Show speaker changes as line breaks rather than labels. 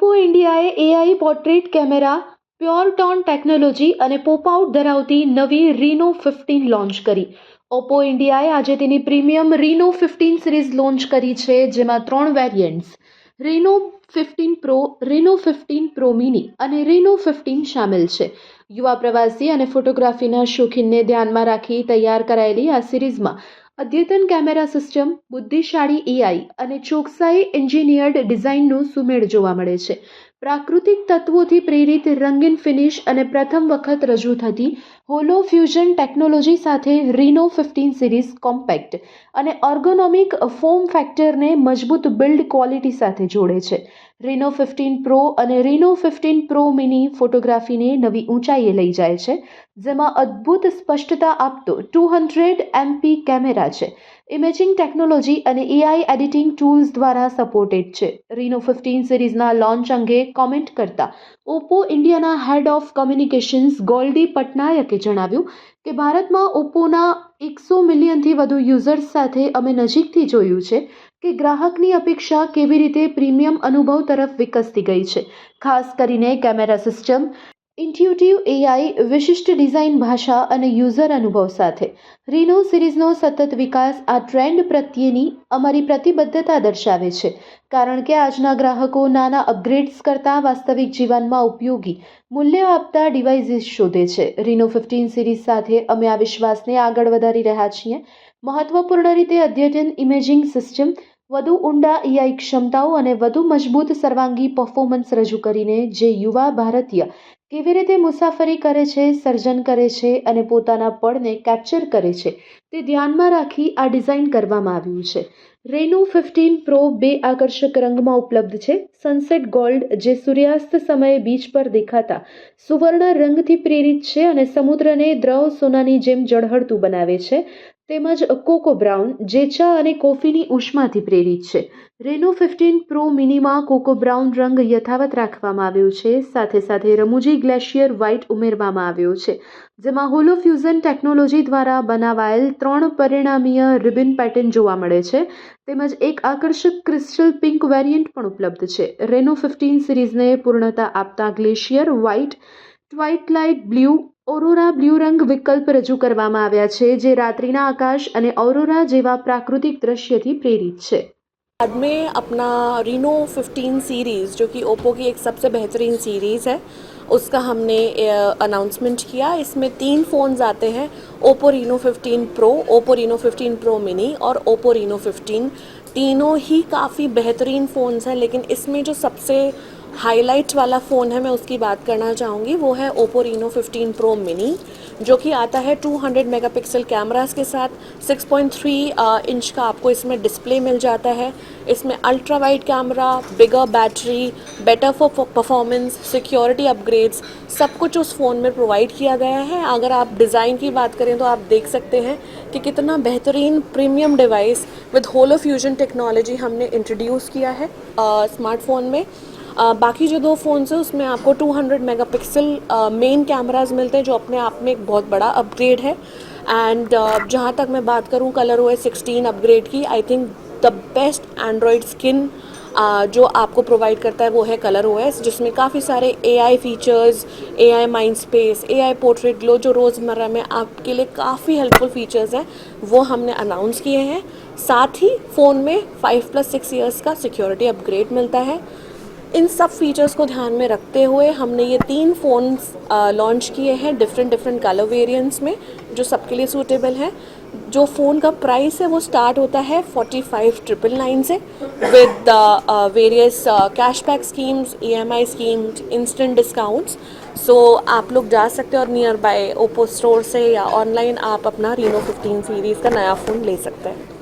Oppo ઇન્ડિયાએ AI portrait camera pure tone technology અને pop out ધરાવતી નવી રીનો ફિફ્ટીન લોન્ચ કરી. ઓપ્પો ઇન્ડિયાએ આજે તેની premium Reno fifteen series launch કરી છે, જેમાં ત્રણ variants Reno fifteen Pro Reno fifteen Pro mini અને રીનો ફિફ્ટીન સામેલ છે. યુવા પ્રવાસી અને ફોટોગ્રાફીના શોખીનને ધ્યાનમાં રાખી તૈયાર કરાયેલી આ સિરીઝમાં અદ્યતન કેમેરા સિસ્ટમ બુદ્ધિશાળી એઆઈ અને ચોકસાઈ એન્જિનિયર્ડ ડિઝાઇનનો સુમેળ જોવા મળે છે. પ્રાકૃતિક તત્વોથી પ્રેરિત રંગીન ફિનિશ અને પ્રથમ વખત રજૂ થતી હોલો ફ્યુઝન ટેકનોલોજી સાથે રીનો ફિફ્ટીન સિરીઝ કોમ્પેક્ટ અને ઓર્ગોનોમિક ફોમ ફેક્ટરને મજબૂત બિલ્ડ ક્વોલિટી સાથે જોડે છે. રીનો ફિફ્ટીન પ્રો અને રીનો ફિફ્ટીન પ્રો મિની ફોટોગ્રાફીને નવી ઊંચાઈએ લઈ જાય છે, જેમાં અદ્ભુત સ્પષ્ટતા આપતો ટુ હંડ્રેડ એમપી કેમેરા છે. ઇમેજિંગ ટેકનોલોજી અને એઆઈ એડિટિંગ ટૂલ્સ દ્વારા સપોર્ટેડ છે. રીનો ફિફ્ટીન સિરીઝના લોન્ચ અંગે કોમેન્ટ કરતા ઓપ્પો ઇન્ડિયાના હેડ ઓફ કમ્યુનિકેશન્સ ગોલ્ડી પટનાયકે જણાવ્યું કે ભારતમાં ઓપ્પોના એકસો મિલિયનથી વધુ યુઝર્સ સાથે અમે નજીકથી જોયું છે કે ગ્રાહકની અપેક્ષા કેવી રીતે પ્રીમિયમ અનુભવ તરફ વિકસતી ગઈ છે. ખાસ કરીને કેમેરા સિસ્ટમ ઇન્ટ્યુટિવ એઆઈ વિશિષ્ટ ડિઝાઇન ભાષા અને યુઝર અનુભવ સાથે. રીનો સિરીઝનો સતત વિકાસ આ ટ્રેન્ડ પ્રત્યેની અમારી પ્રતિબદ્ધતા દર્શાવે છે, કારણ કે આજના ગ્રાહકો નાના અપગ્રેડ્સ કરતાં વાસ્તવિક જીવનમાં ઉપયોગી મૂલ્ય આપતા ડિવાઇસીસ શોધે છે. રીનો ફિફ્ટીન સિરીઝ સાથે અમે આ વિશ્વાસને આગળ વધારી રહ્યા છીએ. મહત્વપૂર્ણ રીતે અદ્યતન ઇમેજિંગ સિસ્ટમ, વધુ ઊંડા એઆઈ ક્ષમતાઓ અને વધુ મજબૂત સર્વાંગી પરફોર્મન્સ રજૂ કરીને જે યુવા ભારતીય કેવી રીતે મુસાફરી કરે છે, સર્જન કરે છે અને પોતાના પળને કેપ્ચર કરે છે તે ધ્યાનમાં રાખી આ ડિઝાઇન કરવામાં આવ્યું છે. રેનો ફિફ્ટીન પ્રો બે આકર્ષક રંગમાં ઉપલબ્ધ છે. સનસેટ ગોલ્ડ જે સૂર્યાસ્ત સમયે બીચ પર દેખાતા સુવર્ણ રંગથી પ્રેરિત છે અને સમુદ્રને દ્રવ સોનાની જેમ જળહળતું બનાવે છે. તેમજ કોકો બ્રાઉન, જે ચા અને કોફીની ઉષ્માથી પ્રેરિત છે. રેનો ફિફ્ટીન પ્રો મિનિમાં કોકો બ્રાઉન રંગ યથાવત રાખવામાં આવ્યો છે. સાથે સાથે રમૂજી ગ્લેશિયર વ્હાઇટ ઉમેરવામાં આવ્યો છે. જેમાં હોલો ફ્યુઝન ટેકનોલોજી દ્વારા બનાવાયેલ ત્રણ પરિણામીય રિબિન પેટર્ન જોવા મળે છે. તેમજ એક આકર્ષક ક્રિસ્ટલ પિંક વેરિયન્ટ પણ ઉપલબ્ધ છે. રેનો ફિફ્ટીન સિરીઝને પૂર્ણતા આપતા glacier white, twilight blue Aurora blue રંગ વિકલ્પ રજૂ કરવામાં આવ્યા છે જે રાત્રિના આકાશ અને ઓરોરા જેવા પ્રાકૃતિક દ્રશ્યથી પ્રેરિત છે
बाद में अपना रीनो 15 सीरीज़ जो कि ओप्पो की एक सबसे बेहतरीन सीरीज़ है उसका हमने अनाउंसमेंट किया इसमें तीन फ़ोन्स आते हैं Oppo Reno 15 Pro Oppo Reno 15 Pro Mini और ओप्पो रीनो 15 तीनों ही काफ़ी बेहतरीन फ़ोन्स हैं लेकिन इसमें जो सबसे हाईलाइट वाला फ़ोन है, मैं उसकी बात करना चाहूँगी। वो है ओप्पो रीनो 15 प्रो मिनी, जो कि आता है 200 मेगापिक्सल कैमरास के साथ। 6.3 इंच का आपको इसमें डिस्प्ले मिल जाता है। इसमें ultra wide camera bigger battery better for performance security upgrades सब कुछ उस फ़ोन में प्रोवाइड किया गया है। अगर आप डिज़ाइन की बात करें तो आप देख सकते हैं कि कितना बेहतरीन premium device with holo fusion technology हमने इंट्रोड्यूस किया है स्मार्टफ़ोन में। बाकी जो दो फ़ोन्स हैं उसमें आपको 200 मेगापिक्सल मेन कैमराज मिलते हैं जो अपने आप में एक बहुत बड़ा अपग्रेड है। एंड uh, जहाँ तक मैं बात करूँ Color O S sixteen upgrade की I think the best Android skin जो आपको प्रोवाइड करता है वो है कलर ओ एस जिसमें काफ़ी सारे A I features A I mind space A I portrait glow जो रोज़मर्रा में आपके लिए काफ़ी हेल्पफुल फीचर्स हैं वो हमने अनाउंस किए हैं। साथ ही फ़ोन में फाइव प्लस सिक्स ईयर्स का सिक्योरिटी अपग्रेड मिलता है। इन सब फीचर्स को ध्यान में रखते हुए हमने ये तीन फ़ोन्स लॉन्च किए हैं डिफरेंट डिफरेंट कलर वेरिएंट्स में, जो सबके लिए सूटेबल है। जो फ़ोन का प्राइस है वो स्टार्ट होता है फोर्टी फाइव ट्रिपल नाइन से विद वेरियस कैशबैक स्कीम्स ई स्कीम्स इंस्टेंट डिस्काउंट्स सो आप लोग जा सकते हैं और नियर बाय ओप्पो स्टोर से या ऑनलाइन आप अपना रीनो फिफ्टीन सीरीज़ का नया फ़ोन ले सकते हैं।